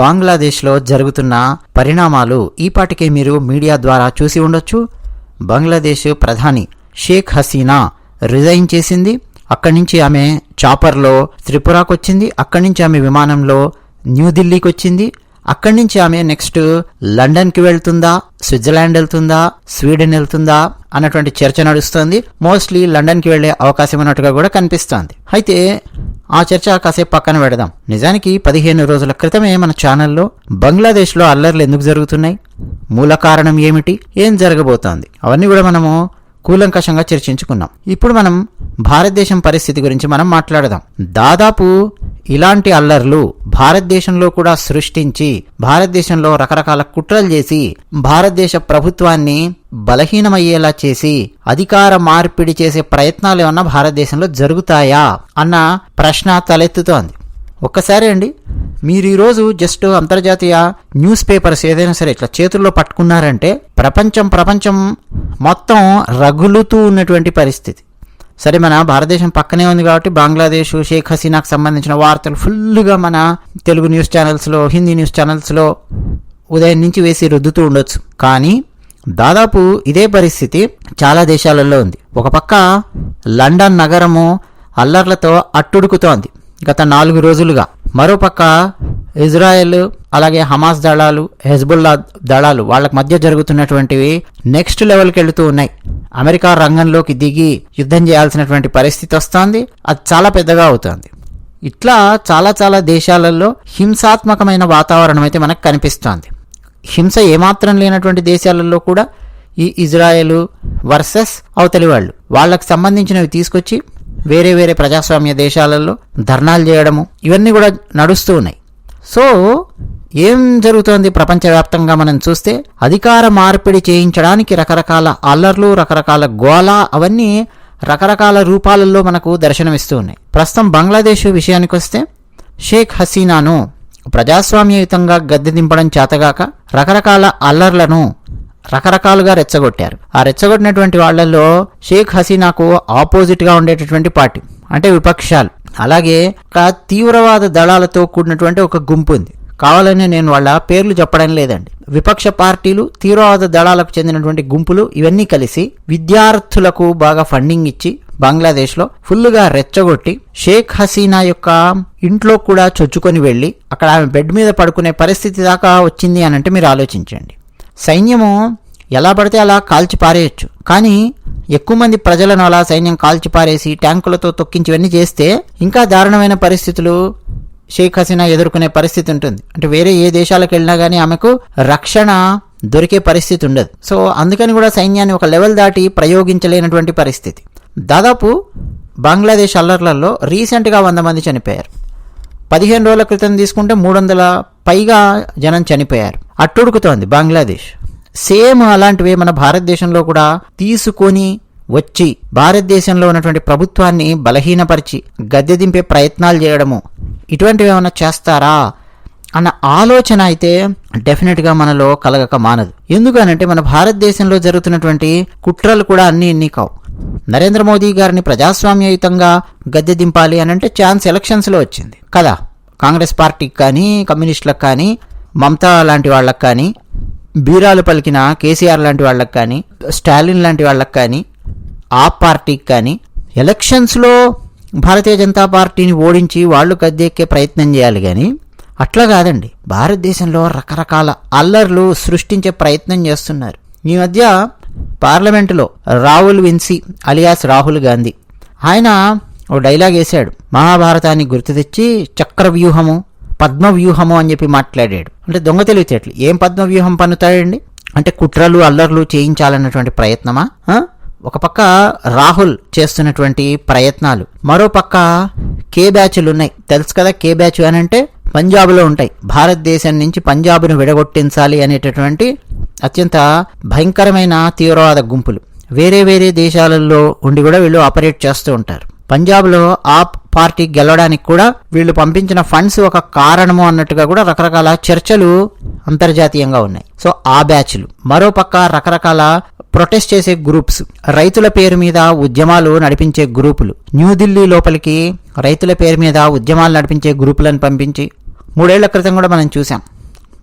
బంగ్లాదేశ్లో జరుగుతున్న పరిణామాలు ఈపాటికే మీరు మీడియా ద్వారా చూసి ఉండొచ్చు. బంగ్లాదేశ్ ప్రధాని షేక్ హసీనా రిజైన్ చేసింది. అక్కడి నుంచి ఆమె చాపర్లో త్రిపురాకు వచ్చింది అక్కడి నుంచి ఆమె విమానంలో న్యూఢిల్లీకి వచ్చింది అక్కడి నుంచి ఆమె నెక్స్ట్ లండన్కి వెళ్తుందా? స్విట్జర్లాండ్ వెళ్తుందా? స్వీడన్ వెళ్తుందా? అన్నటువంటి చర్చ నడుస్తోంది. మోస్ట్లీ లండన్కి వెళ్ళే అవకాశం ఉన్నట్టుగా కూడా కనిపిస్తోంది. అయితే ఆ చర్చ కాసేపు పక్కన పెడదాం. నిజానికి పదిహేను రోజుల క్రితమే మన ఛానల్లో బంగ్లాదేశ్లో అల్లర్లు ఎందుకు జరుగుతున్నాయి? మూల కారణం ఏమిటి? ఏం జరగబోతోంది? అవన్నీ కూడా మనము కూలంకషంగా చర్చించుకున్నాం. ఇప్పుడు మనం భారతదేశం పరిస్థితి గురించి మనం మాట్లాడదాం. దాదాపు ఇలాంటి అల్లర్లు భారతదేశంలో కూడా సృష్టించి భారతదేశంలో రకరకాల కుట్రలు చేసి భారతదేశ ప్రభుత్వాన్ని బలహీనమయ్యేలా చేసి అధికార మార్పిడి చేసే ప్రయత్నాలు ఏమన్నా భారతదేశంలో జరుగుతాయా అన్న ప్రశ్న తలెత్తుతోంది. ఒక్కసారి అండి మీరు ఈరోజు జస్ట్ అంతర్జాతీయ న్యూస్ పేపర్స్ ఏదైనా సరే ఇట్లా చేతుల్లో పట్టుకున్నారంటే ప్రపంచం ప్రపంచం మొత్తం రగులుతూ ఉన్నటువంటి పరిస్థితి. సరే మన భారతదేశం పక్కనే ఉంది కాబట్టి బంగ్లాదేశ్ షేక్ హసీనాకు సంబంధించిన వార్తలు ఫుల్గా మన తెలుగు న్యూస్ ఛానల్స్లో హిందీ న్యూస్ ఛానల్స్లో ఉదయం నుంచి వేసి రుద్దుతూ ఉండొచ్చు. కానీ దాదాపు ఇదే పరిస్థితి చాలా దేశాలలో ఉంది. ఒక పక్క లండన్ నగరము అల్లర్లతో అట్టుడుకుతోంది. గత నాలుగు రోజులుగా. మరోపక్క ఇజ్రాయెల్ అలాగే హమాస్ దళాలు హెజ్బుల్లా దళాలు వాళ్ళకి మధ్య జరుగుతున్నటువంటివి నెక్స్ట్ లెవెల్కి వెళుతూ ఉన్నాయి. అమెరికా రంగంలోకి దిగి యుద్ధం చేయాల్సినటువంటి పరిస్థితి వస్తోంది. అది చాలా పెద్దగా అవుతోంది. ఇట్లా చాలా చాలా దేశాలలో హింసాత్మకమైన వాతావరణం అయితే మనకు కనిపిస్తోంది. హింస ఏమాత్రం లేనటువంటి దేశాలలో కూడా ఈ ఇజ్రాయెల్ వర్సెస్ అవతలి వాళ్ళు. వాళ్ళకి సంబంధించినవి తీసుకొచ్చి వేరే వేరే ప్రజాస్వామ్య దేశాలలో ధర్నాలు చేయడము ఇవన్నీ కూడా నడుస్తూ ఉన్నాయి. సో ఏం జరుగుతోంది ప్రపంచవ్యాప్తంగా మనం చూస్తే అధికార మార్పిడి చేయించడానికి రకరకాల అల్లర్లు రకరకాల గోలా అవన్నీ రకరకాల రూపాలలో మనకు దర్శనమిస్తూ ఉన్నాయి. ప్రస్తుతం బంగ్లాదేశ్ విషయానికి వస్తే షేక్ హసీనాను ప్రజాస్వామ్యయుతంగా గద్దె దింపడం చేతగాక రకరకాల అల్లర్లను రకరకాలుగా రెచ్చగొట్టారు. ఆ రెచ్చగొట్టినటువంటి వాళ్ళల్లో షేక్ హసీనాకు ఆపోజిట్గా ఉండేటటువంటి పార్టీ అంటే విపక్షాలు. అలాగే ఒక తీవ్రవాద దళాలతో కూడినటువంటి ఒక గుంపు ఉంది. కావాలని నేను వాళ్ళ పేర్లు చెప్పడం లేదండి. విపక్ష పార్టీలు తీవ్రవాద దళాలకు చెందినటువంటి గుంపులు ఇవన్నీ కలిసి విద్యార్థులకు బాగా ఫండింగ్ ఇచ్చి బంగ్లాదేశ్లో ఫుల్గా రెచ్చగొట్టి షేక్ హసీనా యొక్క ఇంట్లో కూడా చొచ్చుకొని వెళ్ళి అక్కడ ఆమె బెడ్ మీద పడుకునే పరిస్థితి దాకా వచ్చింది అని అంటే మీరు ఆలోచించండి. సైన్యము ఎలా పడితే అలా కాల్చి పారేయచ్చు. కానీ ఎక్కువ మంది ప్రజలను అలా సైన్యం కాల్చి పారేసి ట్యాంకులతో తొక్కించివన్నీ చేస్తే ఇంకా దారుణమైన పరిస్థితులు షేక్ హసీనా ఎదుర్కొనే పరిస్థితి ఉంటుంది. అంటే వేరే ఏ దేశాలకు వెళ్ళినా కానీ ఆమెకు రక్షణ దొరికే పరిస్థితి ఉండదు. సో అందుకని కూడా సైన్యాన్ని ఒక లెవెల్ దాటి ప్రయోగించలేనటువంటి పరిస్థితి. దాదాపు బంగ్లాదేశ్ అల్లర్లలో రీసెంట్గా వంద మంది చనిపోయారు. పదిహేను రోజుల క్రితం తీసుకుంటే మూడు వందల పైగా జనం చనిపోయారు. అట్టుడుకుతోంది బంగ్లాదేశ్. సేమ్ అలాంటివే మన భారతదేశంలో కూడా తీసుకొని వచ్చి భారతదేశంలో ఉన్నటువంటి ప్రభుత్వాన్ని బలహీనపరిచి గద్దె దింపే ప్రయత్నాలు చేయడము ఇటువంటివి ఏమైనా చేస్తారా అన్న ఆలోచన అయితే డెఫినెట్గా మనలో కలగక మానదు. ఎందుకనంటే మన భారతదేశంలో జరుగుతున్నటువంటి కుట్రలు కూడా అన్ని ఎన్ని కావు. నరేంద్ర మోదీ గారిని ప్రజాస్వామ్యయుతంగా గద్దె దింపాలి అని అంటే ఛాన్స్ ఎలక్షన్స్లో వచ్చింది. కదా? కాంగ్రెస్ పార్టీకి కానీ కమ్యూనిస్టులకు కానీ మమతా లాంటి వాళ్ళకి కానీ బీరాలు పలికిన కేసీఆర్ లాంటి వాళ్ళకి కానీ స్టాలిన్ లాంటి వాళ్ళకి కానీ ఆ పార్టీకి కానీ ఎలక్షన్స్లో భారతీయ జనతా పార్టీని ఓడించి వాళ్ళు గద్దెక్కే ప్రయత్నం చేయాలి కానీ అట్లా కాదండి. భారతదేశంలో రకరకాల అల్లర్లు సృష్టించే ప్రయత్నం చేస్తున్నారు. ఈ మధ్య పార్లమెంటులో రాహుల్ విన్సీ అలియాస్ రాహుల్ గాంధీ. ఆయన ఓ డైలాగ్ వేశాడు. మహాభారతాన్ని గుర్తు తెచ్చి చక్రవ్యూహము పద్మవ్యూహము అని చెప్పి మాట్లాడాడు. అంటే దొంగ తెలివితేటలు. ఏం పద్మవ్యూహం పన్నుతాడండి? అంటే కుట్రలు అల్లర్లు చేయించాలన్నటువంటి ప్రయత్నమా? ఒక పక్క రాహుల్ చేస్తున్నటువంటి ప్రయత్నాలు. మరో పక్క కే బ్యాచ్లు ఉన్నాయి. తెలుసు కదా కే బ్యాచ్ అని అంటే పంజాబ్లో ఉంటాయి. భారతదేశం నుంచి పంజాబ్ను విడగొట్టించాలి అనేటటువంటి అత్యంత భయంకరమైన తీవ్రవాద గుంపులు. వేరే వేరే దేశాలలో ఉండి కూడా వీళ్ళు ఆపరేట్ చేస్తూ ఉంటారు. పంజాబ్లో ఆప్ పార్టీ గెలవడానికి కూడా వీళ్ళు పంపించిన ఫండ్స్ ఒక కారణము అన్నట్టుగా కూడా రకరకాల చర్చలు అంతర్జాతీయంగా ఉన్నాయి. సో ఆ బ్యాచ్లు. మరోపక్క రకరకాల ప్రొటెస్ట్ చేసే గ్రూప్స్. రైతుల పేరు మీద ఉద్యమాలు నడిపించే గ్రూపులు. న్యూఢిల్లీ లోపలికి రైతుల పేరు మీద ఉద్యమాలు నడిపించే గ్రూపులను పంపించి మూడేళ్ళ క్రితం కూడా మనం చూసాం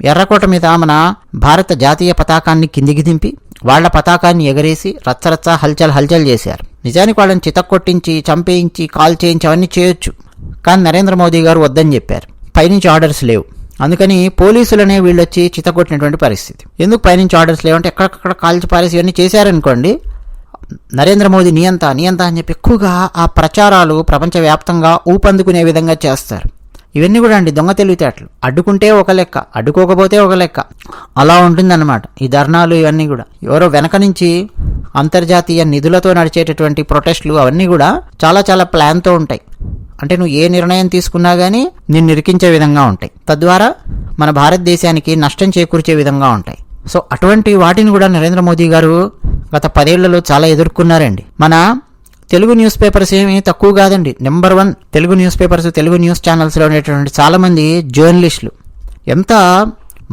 ఎర్రకోట మీద మన భారత జాతీయ పతాకాన్ని కిందికి దింపి వాళ్ళ పతాకాన్ని ఎగరేసి రచ్చరచ్చ హల్చల్ హల్చల్ చేశారు. నిజానికి వాళ్ళని చితక్కొట్టించి చంపేయించి కాల్ చేయించి అవన్నీ చేయొచ్చు. కానీ నరేంద్ర మోదీ గారు వద్దని చెప్పారు. పైనుంచి ఆర్డర్స్ లేవు. అందుకని పోలీసులనే వీళ్ళు వచ్చి చితకొట్టినటువంటి పరిస్థితి. ఎందుకు పైనుంచి ఆర్డర్స్ లేవంటే ఎక్కడెక్కడ కాల్చి పారేసి ఇవన్నీ చేశారనుకోండి నరేంద్ర మోదీ నియంత నియంత అని చెప్పి ఎక్కువగా ఆ ప్రచారాలు ప్రపంచవ్యాప్తంగా ఊపందుకునే విధంగా చేస్తారు. ఇవన్నీ కూడా అండి దొంగ తెలివితేటలు. అడ్డుకుంటే ఒక లెక్క అడ్డుకోకపోతే ఒక లెక్క. అలా ఉంటుందన్నమాట ఈ ధర్నాలు ఇవన్నీ కూడా. ఎవరో వెనక నుంచి అంతర్జాతీయ నిధులతో నడిచేటటువంటి ప్రొటెస్టులు అవన్నీ కూడా చాలా చాలా ప్లాన్తో ఉంటాయి. అంటే నువ్వు ఏ నిర్ణయం తీసుకున్నా కానీ నిన్ను ఇరికించే విధంగా ఉంటాయి. తద్వారా మన భారతదేశానికి నష్టం చేకూర్చే విధంగా ఉంటాయి. సో అటువంటి వాటిని కూడా నరేంద్ర మోదీ గారు గత పదేళ్ళలో చాలా ఎదుర్కొన్నారండి. మన తెలుగు న్యూస్ పేపర్స్ ఏమీ తక్కువ కాదండి. Number one Telugu news papers Telugu news ఛానల్స్లో ఉండేటువంటి చాలామంది జర్నలిస్టులు. ఎంత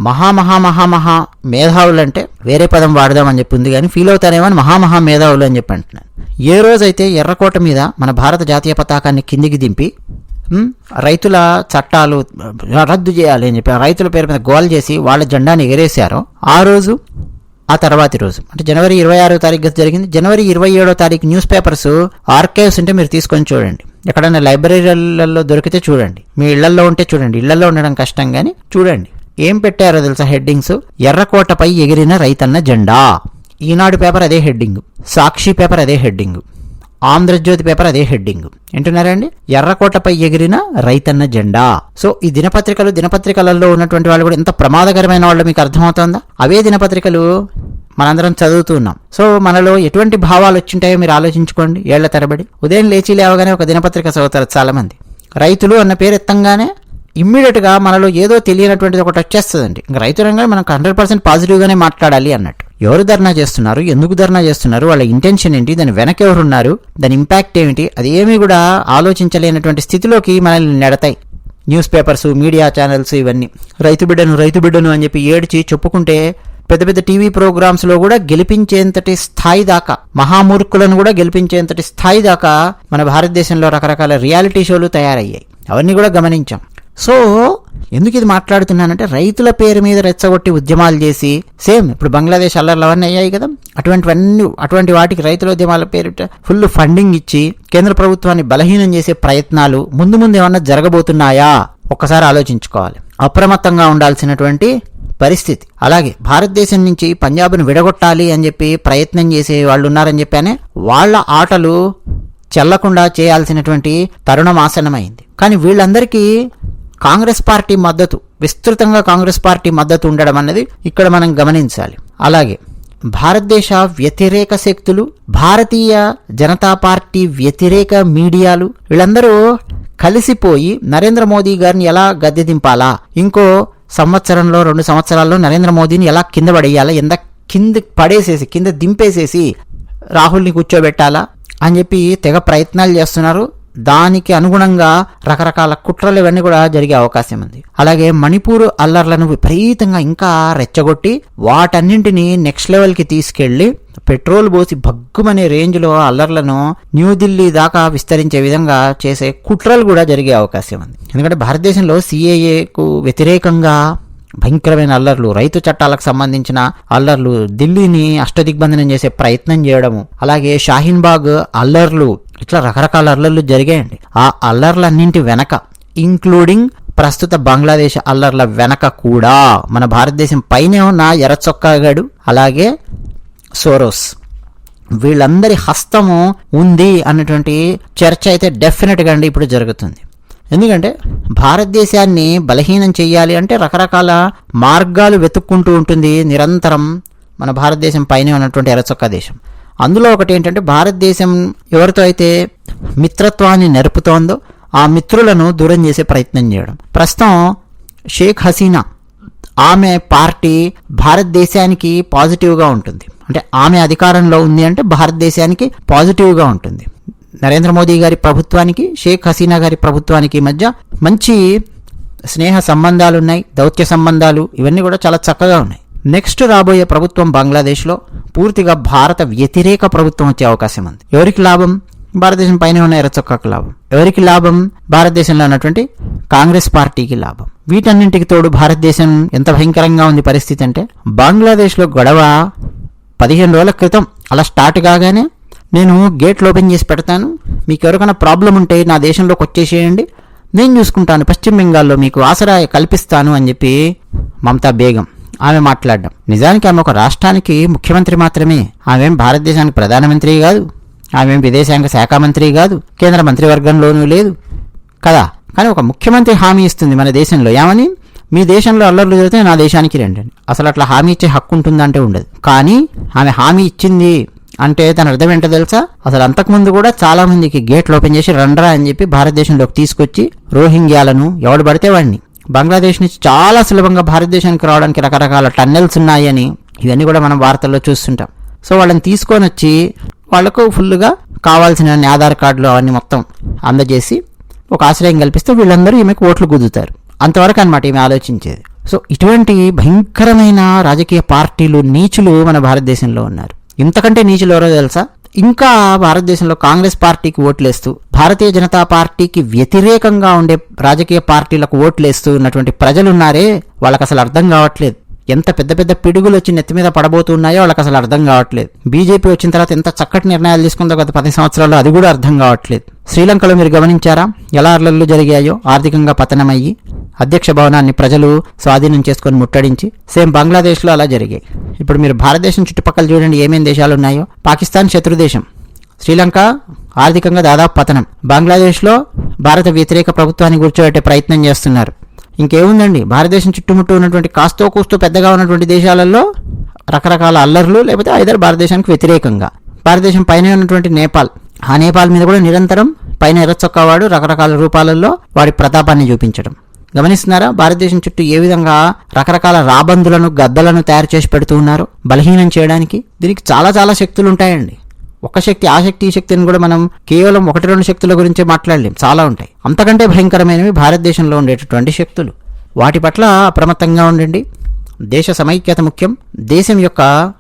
మహా మహా మహా మహా మేధావులు అంటే వేరే పదం వాడదామని చెప్పి ఉంది కానీ ఫీల్ అవుతారేమో అని మహా మహా మేధావులు అని చెప్పి అంటున్నాను ఏ రోజైతే ఎర్రకోట మీద మన భారత జాతీయ పతాకాన్ని కిందికి దింపి రైతుల చట్టాలు రద్దు చేయాలి అని చెప్పి రైతుల పేరు మీద గోల్ చేసి వాళ్ళ జెండాని ఎగరేశారో ఆ రోజు ఆ తర్వాతి రోజు. అంటే జనవరి ఇరవై ఆరో తారీఖు జరిగింది. జనవరి ఇరవై ఏడో తారీఖు న్యూస్ పేపర్స్ ఆర్కైవ్స్ ఉంటే మీరు తీసుకొని చూడండి. ఎక్కడైనా లైబ్రరీలలో దొరికితే చూడండి. మీ ఇళ్ళలో ఉంటే చూడండి. ఇళ్ళలో ఉండడం కష్టం కానీ చూడండి. ఏం పెట్టారో తెలుసా హెడ్డింగ్స్? ఎర్రకోటపై ఎగిరిన రైతన్న జెండా. ఈనాడు పేపర్ అదే హెడ్డింగ్. సాక్షి పేపర్ అదే హెడ్డింగ్. ఆంధ్రజ్యోతి పేపర్ అదే హెడ్డింగ్. వింటున్నారండి ఎర్రకోటపై ఎగిరిన రైతన్న జెండా. సో ఈ దినపత్రికలు దినపత్రికలలో ఉన్నటువంటి వాళ్ళు కూడా ఎంత ప్రమాదకరమైన వాళ్ళు మీకు అర్థమవుతుందా? అవే దినపత్రికలు మనందరం చదువుతున్నాం సో మనలో ఎటువంటి భావాలు వచ్చింటాయో మీరు ఆలోచించుకోండి. ఏళ్ళ తరబడి. ఉదయం లేచి లేవగానే ఒక దినపత్రిక చదువుతారు చాలామంది. రైతులు అన్న పేరు ఎత్తంగానే ఇమ్మీడియట్గా మనలో ఏదో తెలియనటువంటిది ఒకటి వచ్చేస్తుందండి. ఇంకా రైతు రంగం మనకు హండ్రెడ్ పర్సెంట్ పాజిటివ్గానే మాట్లాడాలి అన్నట్టు. ఎవరు ధర్నా చేస్తున్నారు? ఎందుకు ధర్నా చేస్తున్నారు? వాళ్ళ ఇంటెన్షన్ ఏంటి? దాని వెనక ఎవరున్నారు? దాని ఇంపాక్ట్ ఏమిటి? అది ఏమీ కూడా ఆలోచించలేనటువంటి స్థితిలోకి మనల్ని నెడతాయి. న్యూస్ పేపర్స్ మీడియా ఛానల్స్ ఇవన్నీ. రైతు బిడ్డను రైతు బిడ్డను అని చెప్పి ఏడ్చి చెప్పుకుంటే పెద్ద పెద్ద టీవీ ప్రోగ్రామ్స్లో కూడా గెలిపించేంతటి స్థాయి దాకా మహామూర్ఖులను కూడా గెలిపించేంతటి స్థాయి దాకా మన భారతదేశంలో రకరకాల రియాలిటీ షోలు తయారయ్యాయి. అవన్నీ కూడా గమనించాం. సో ఎందుకు ఇది మాట్లాడుతున్నానంటే రైతుల పేరు మీద రెచ్చగొట్టి ఉద్యమాలు చేసి సేమ్ ఇప్పుడు బంగ్లాదేశ్ అల్లర్లు అవన్నీ అయ్యాయి కదా అటువంటివన్నీ అటువంటి వాటికి రైతుల ఉద్యమాల పేరిట ఫుల్ ఫండింగ్ ఇచ్చి కేంద్ర ప్రభుత్వాన్ని బలహీనం చేసే ప్రయత్నాలు ముందు ముందు ఏమన్నా జరగబోతున్నాయా? ఒక్కసారి ఆలోచించుకోవాలి. అప్రమత్తంగా ఉండాల్సినటువంటి పరిస్థితి. అలాగే భారతదేశం నుంచి పంజాబ్ను విడగొట్టాలి అని చెప్పి ప్రయత్నం చేసే వాళ్ళు ఉన్నారని చెప్పానే వాళ్ళ ఆటలు చెల్లకుండా చేయాల్సినటువంటి తరుణం ఆసనమైంది కానీ వీళ్ళందరికీ కాంగ్రెస్ పార్టీ మద్దతు విస్తృతంగా కాంగ్రెస్ పార్టీ మద్దతు ఉండడం అన్నది ఇక్కడ మనం గమనించాలి. అలాగే భారతదేశ వ్యతిరేక శక్తులు భారతీయ జనతా పార్టీ వ్యతిరేక మీడియాలు వీళ్ళందరూ కలిసిపోయి నరేంద్ర మోదీ గారిని ఎలా గద్దె దింపాలా ఇంకో సంవత్సరంలో రెండు సంవత్సరాల్లో నరేంద్ర మోదీని ఎలా కింద పడేయాలా? ఎంత కింద పడేసేసి కింద దింపేసేసి రాహుల్ని కూర్చోబెట్టాలా? అని చెప్పి తెగ ప్రయత్నాలు చేస్తున్నారు. దానికి అనుగుణంగా రకరకాల కుట్రలు ఇవన్నీ కూడా జరిగే అవకాశం ఉంది. అలాగే మణిపూర్ అల్లర్లను విపరీతంగా ఇంకా రెచ్చగొట్టి వాటన్నింటినీ నెక్స్ట్ లెవెల్కి తీసుకెళ్ళి పెట్రోల్ పోసి భగ్గుమనే రేంజ్లో అల్లర్లను న్యూఢిల్లీ దాకా విస్తరించే విధంగా చేసే కుట్రలు కూడా జరిగే అవకాశం ఉంది. ఎందుకంటే భారతదేశంలో సిఏఏకు వ్యతిరేకంగా భయంకరమైన అల్లర్లు రైతు చట్టాలకు సంబంధించిన అల్లర్లు ఢిల్లీని అష్టదిగ్బంధనం చేసే ప్రయత్నం చేయడము అలాగే షాహీన్ బాగ్ అల్లర్లు ఇట్లా రకరకాల అల్లర్లు జరిగాయండి. ఆ అల్లర్లన్నింటి వెనక ఇంక్లూడింగ్ ప్రస్తుత బంగ్లాదేశ్ అల్లర్ల వెనక కూడా మన భారతదేశం పైనే ఉన్న ఎర్రచొక్కాగాడు అలాగే సోరోస్. వీళ్ళందరి హస్తము ఉంది అన్నటువంటి చర్చ అయితే డెఫినెట్గా అండి ఇప్పుడు జరుగుతుంది. ఎందుకంటే భారతదేశాన్ని బలహీనం చేయాలి అంటే రకరకాల మార్గాలు వెతుక్కుంటూ ఉంటుంది నిరంతరం మన భారతదేశం పైనే ఉన్నటువంటి ఎరచొక్క దేశం. అందులో ఒకటి ఏంటంటే భారతదేశం ఎవరితో అయితే మిత్రత్వాన్ని నెరుపుతోందో ఆ మిత్రులను దూరం చేసే ప్రయత్నం చేయడం. ప్రస్తుతం షేక్ హసీనా ఆమె పార్టీ భారతదేశానికి పాజిటివ్గా ఉంటుంది. అంటే ఆమె అధికారంలో ఉంది అంటే భారతదేశానికి పాజిటివ్గా ఉంటుంది. నరేంద్ర మోదీ గారి ప్రభుత్వానికి షేక్ హసీనా గారి ప్రభుత్వానికి మధ్య మంచి స్నేహ సంబంధాలు ఉన్నాయి దౌత్య సంబంధాలు ఇవన్నీ కూడా చాలా చక్కగా ఉన్నాయి. నెక్స్ట్ రాబోయే ప్రభుత్వం బంగ్లాదేశ్లో పూర్తిగా భారత వ్యతిరేక ప్రభుత్వం వచ్చే అవకాశం ఉంది. ఎవరికి లాభం? భారతదేశం పైన ఉన్న ఎర్రచొక్కకు లాభం. ఎవరికి లాభం? భారతదేశంలో ఉన్నటువంటి కాంగ్రెస్ పార్టీకి లాభం. వీటన్నింటికి తోడు భారతదేశం ఎంత భయంకరంగా ఉంది పరిస్థితి అంటే బంగ్లాదేశ్లో గొడవ పదిహేను రోజుల క్రితం అలా స్టార్ట్ కాగానే నేను గేట్లు ఓపెన్ చేసి పెడతాను. మీకు ఎవరికైనా ప్రాబ్లం ఉంటే నా దేశంలోకి వచ్చేసేయండి. నేను చూసుకుంటాను. పశ్చిమ బెంగాల్లో మీకు ఆసరా కల్పిస్తాను అని చెప్పి మమతా బేగం ఆమె మాట్లాడడం. నిజానికి ఆమె ఒక రాష్ట్రానికి ముఖ్యమంత్రి మాత్రమే. ఆమె భారతదేశానికి ప్రధానమంత్రి కాదు. ఆమె విదేశాంగ శాఖ మంత్రి కాదు. కేంద్ర మంత్రివర్గంలోనూ లేదు. కదా? కానీ ఒక ముఖ్యమంత్రి హామీ ఇస్తుంది మన దేశంలో. ఏమని? మీ దేశంలో అల్లర్లు జరిగితే నా దేశానికి రండి. అసలు అట్లా హామీ ఇచ్చే హక్కు ఉంటుందంటే ఉండదు. కానీ ఆమె హామీ ఇచ్చింది అంటే దాని అర్థం ఏంటో తెలుసా? అసలు అంతకుముందు కూడా చాలా మందికి గేట్లు ఓపెన్ చేసి రండ్రా అని చెప్పి భారతదేశంలోకి తీసుకొచ్చి రోహింగ్యాలను ఎవడు పడితే వాడిని. బంగ్లాదేశ్ నుంచి చాలా సులభంగా భారతదేశానికి రావడానికి రకరకాల టన్నెల్స్ ఉన్నాయని ఇవన్నీ కూడా మనం వార్తల్లో చూస్తుంటాం. సో వాళ్ళని తీసుకొని వచ్చి వాళ్ళకు ఫుల్గా కావాల్సిన ఆధార్ కార్డులు అవన్నీ మొత్తం అందజేసి ఒక ఆశ్రయం కల్పిస్తే వీళ్ళందరూ ఈమెకు ఓట్లు కుదుతారు అంతవరకు అనమాట ఈమె ఆలోచించేది. సో ఇటువంటి భయంకరమైన రాజకీయ పార్టీలు నీచులు మన భారతదేశంలో ఉన్నారు. ఇంతకంటే నీచులు ఎవరో తెలుసా? ఇంకా భారతదేశంలో కాంగ్రెస్ పార్టీకి ఓట్లేస్తూ భారతీయ జనతా పార్టీకి వ్యతిరేకంగా ఉండే రాజకీయ పార్టీలకు ఓట్లేస్తూ ఉన్నటువంటి ప్రజలున్నారే వాళ్ళకి అసలు అర్థం కావట్లేదు. ఎంత పెద్ద పెద్ద పిడుగులు వచ్చి నెత్తి మీద పడబోతున్నాయో వాళ్ళకి అసలు అర్థం కావట్లేదు. బీజేపీ వచ్చిన తర్వాత ఎంత చక్కటి నిర్ణయాలు తీసుకుందో గత పది సంవత్సరాల్లో అది కూడా అర్థం కావట్లేదు. శ్రీలంకలో మీరు గమనించారా? ఎలా అర్లర్లు జరిగాయో ఆర్థికంగా పతనమయ్యి అధ్యక్ష భవనాన్ని ప్రజలు స్వాధీనం చేసుకొని ముట్టడించి సేమ్ బంగ్లాదేశ్లో అలా జరిగాయి. ఇప్పుడు మీరు భారతదేశం చుట్టుపక్కల చూడండి ఏమేమి దేశాలు ఉన్నాయో. పాకిస్తాన్ శత్రుదేశం. శ్రీలంక ఆర్థికంగా దాదాపు పతనం. బంగ్లాదేశ్లో భారత వ్యతిరేక ప్రభుత్వాన్ని కూర్చోబెట్టే ప్రయత్నం చేస్తున్నారు. ఇంకేముందండి? భారతదేశం చుట్టుముట్టు ఉన్నటువంటి కాస్తో కూస్తో పెద్దగా ఉన్నటువంటి దేశాలలో రకరకాల అల్లర్లు లేకపోతే ఐదర్ భారతదేశానికి వ్యతిరేకంగా. భారతదేశం పైన ఉన్నటువంటి నేపాల్. ఆ నేపాల్ మీద కూడా నిరంతరం పైన ఎర్రచొక్కవాడు రకరకాల రూపాలలో వాడి ప్రతాపాన్ని చూపించడం. గమనిస్తున్నారా? భారతదేశం చుట్టూ ఏ విధంగా రకరకాల రాబందులను గద్దలను తయారు చేసి పెడుతూ ఉన్నారు? బలహీనం చేయడానికి దీనికి చాలా చాలా శక్తులు ఉంటాయండి ఒక శక్తి ఆ శక్తి ఈ శక్తిని కూడా మనం కేవలం ఒకటి రెండు శక్తుల గురించే మాట్లాడలేం. చాలా ఉంటాయి. అంతకంటే భయంకరమైనవి భారతదేశంలో ఉండేటటువంటి శక్తులు. వాటి పట్ల అప్రమత్తంగా ఉండండి. దేశ సమైక్యత ముఖ్యం. దేశం యొక్క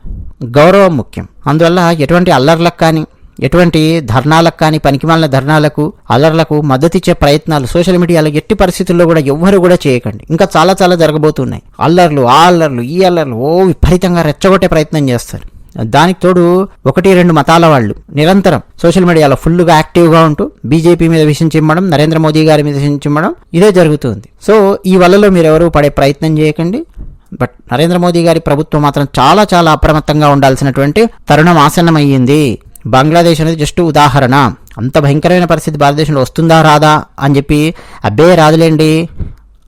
గౌరవం ముఖ్యం. అందువల్ల ఎటువంటి అల్లర్లకు కానీ ఎటువంటి ధర్నాలకు కానీ పనికిమాలిన ధర్నాలకు అల్లర్లకు మద్దతిచ్చే ప్రయత్నాలు సోషల్ మీడియాలో ఎట్టి పరిస్థితుల్లో కూడా ఎవ్వరు కూడా చేయకండి. ఇంకా చాలా చాలా జరగబోతున్నాయి. అల్లర్లు ఆ అల్లర్లు ఈ అల్లర్లు ఓ విపరీతంగా రెచ్చగొట్టే ప్రయత్నం చేస్తారు. దానికి తోడు ఒకటి రెండు మతాల వాళ్ళు నిరంతరం సోషల్ మీడియాలో ఫుల్గా యాక్టివ్గా ఉంటూ బీజేపీ మీద విషయం చిమ్మడం నరేంద్ర మోదీ గారి మీద విషయం చిమ్మడం ఇదే జరుగుతుంది. సో ఈ వలలో మీరు ఎవరు పడే ప్రయత్నం చేయకండి. బట్ నరేంద్ర మోదీ గారి ప్రభుత్వం మాత్రం చాలా చాలా అప్రమత్తంగా ఉండాల్సినటువంటి తరుణం ఆసన్నమయ్యింది. బంగ్లాదేశ్ అనేది జస్ట్ ఉదాహరణ. అంత భయంకరమైన పరిస్థితి భారతదేశంలో వస్తుందా రాదా అని చెప్పి అబ్బే రాదులేండి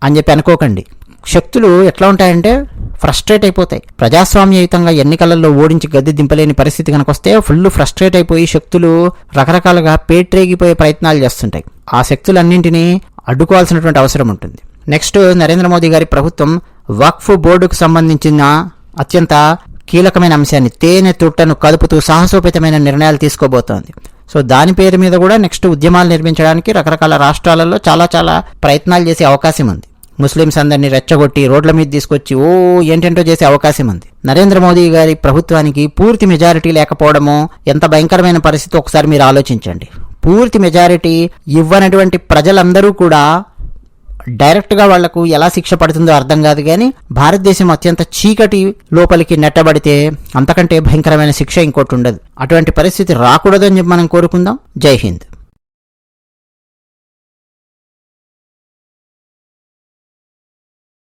అని చెప్పి అనుకోకండి. శక్తులు ఎట్లా ఉంటాయంటే ఫ్రస్ట్రేట్ అయిపోతాయి. ప్రజాస్వామ్యయుతంగా ఎన్నికలలో ఓడించి గద్దె దింపలేని పరిస్థితి కనుక వస్తే ఫుల్ ఫ్రస్ట్రేట్ అయిపోయి శక్తులు రకరకాలుగా పేట్రేగిపోయే ప్రయత్నాలు చేస్తుంటాయి. ఆ శక్తులన్నింటినీ అడ్డుకోవాల్సినటువంటి అవసరం ఉంటుంది. నెక్స్ట్ నరేంద్ర మోదీ గారి ప్రభుత్వం వక్ఫ్ బోర్డుకు సంబంధించిన అత్యంత కీలకమైన అంశాన్ని తేనె తుట్టను కలుపుతూ సాహసోపేతమైన నిర్ణయాలు తీసుకోబోతోంది. సో దాని పేరు మీద కూడా నెక్స్ట్ ఉద్యమాలు నిర్మించడానికి రకరకాల రాష్ట్రాలలో చాలా చాలా ప్రయత్నాలు చేసే అవకాశం ఉంది. ముస్లిమ్స్ అందరినీ రెచ్చగొట్టి రోడ్ల మీద తీసుకొచ్చి ఓ ఏంటంటో చేసే అవకాశం ఉంది. నరేంద్ర మోదీ గారి ప్రభుత్వానికి పూర్తి మెజారిటీ లేకపోవడము ఎంత భయంకరమైన పరిస్థితి? ఒకసారి మీరు ఆలోచించండి. పూర్తి మెజారిటీ ఇవ్వనటువంటి ప్రజలందరూ కూడా డైరెక్ట్గా వాళ్ళకు ఎలా శిక్ష పడుతుందో అర్థం కాదు కానీ భారతదేశం అత్యంత చీకటి లోపలికి నెట్టబడితే అంతకంటే భయంకరమైన శిక్ష ఇంకోటి ఉండదు. అటువంటి పరిస్థితి రాకూడదని చెప్పి మనం కోరుకుందాం. జై హింద్.